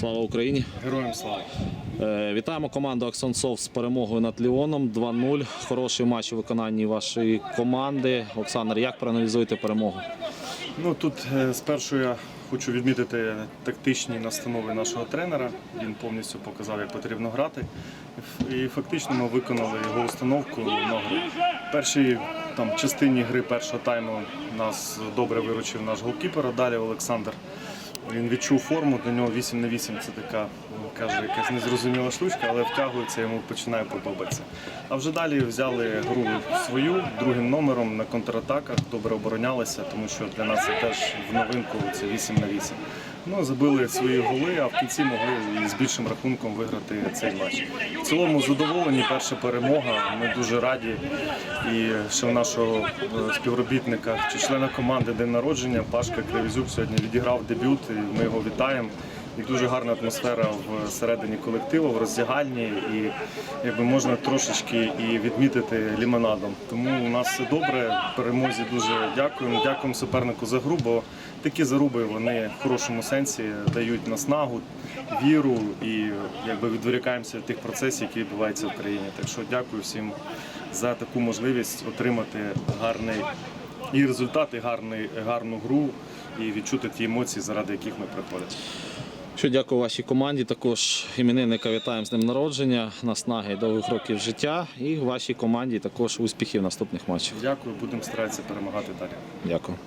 Слава Україні! Героям слава! Е, Вітаємо команду Аксонсов з перемогою над Ліоном 2-0. Хороший матч у виконанні вашої команди. Олександр, як проаналізуєте перемогу? Ну тут е, спершу я хочу відмітити тактичні настанови нашого тренера. Він повністю показав, як потрібно грати. І фактично ми виконали його установку на гру. Першій там, частині гри першого тайму нас добре виручив наш голкіпер, а далі Олександр. Він відчув форму, для нього 8 на 8 це така, ну, каже, якась незрозуміла штучка, але втягується, йому починає подобатися. А вже далі взяли гру свою другим номером на контратаках, добре оборонялися, тому що для нас це теж в новинку це 8 на 8. Ну, забили свої голи, а в кінці могли і з більшим рахунком виграти цей матч. В цілому задоволені, перша перемога. Ми дуже раді. І ще в нашого е, співробітника чи члена команди день народження Пашка Кривізюк сьогодні відіграв дебют. І ми його вітаємо. І дуже гарна атмосфера всередині колективу, в роздягальні, і якби можна трошечки і відмітити лімонадом. Тому у нас все добре. Перемозі дуже дякуємо. Дякуємо супернику за гру, бо такі заруби вони в хорошому сенсі дають наснагу, віру і якби відволікаємося від тих процесів, які відбуваються в країні. Так що дякую всім за таку можливість отримати гарний і результат, і гарний, гарну гру, і відчути ті емоції, заради яких ми приходимо. Що дякую вашій команді. Також іменинника вітаємо з ним народження, наснаги довгих років життя. І вашій команді також успіхів в наступних матчах. Дякую, будемо старатися перемагати далі. Дякую.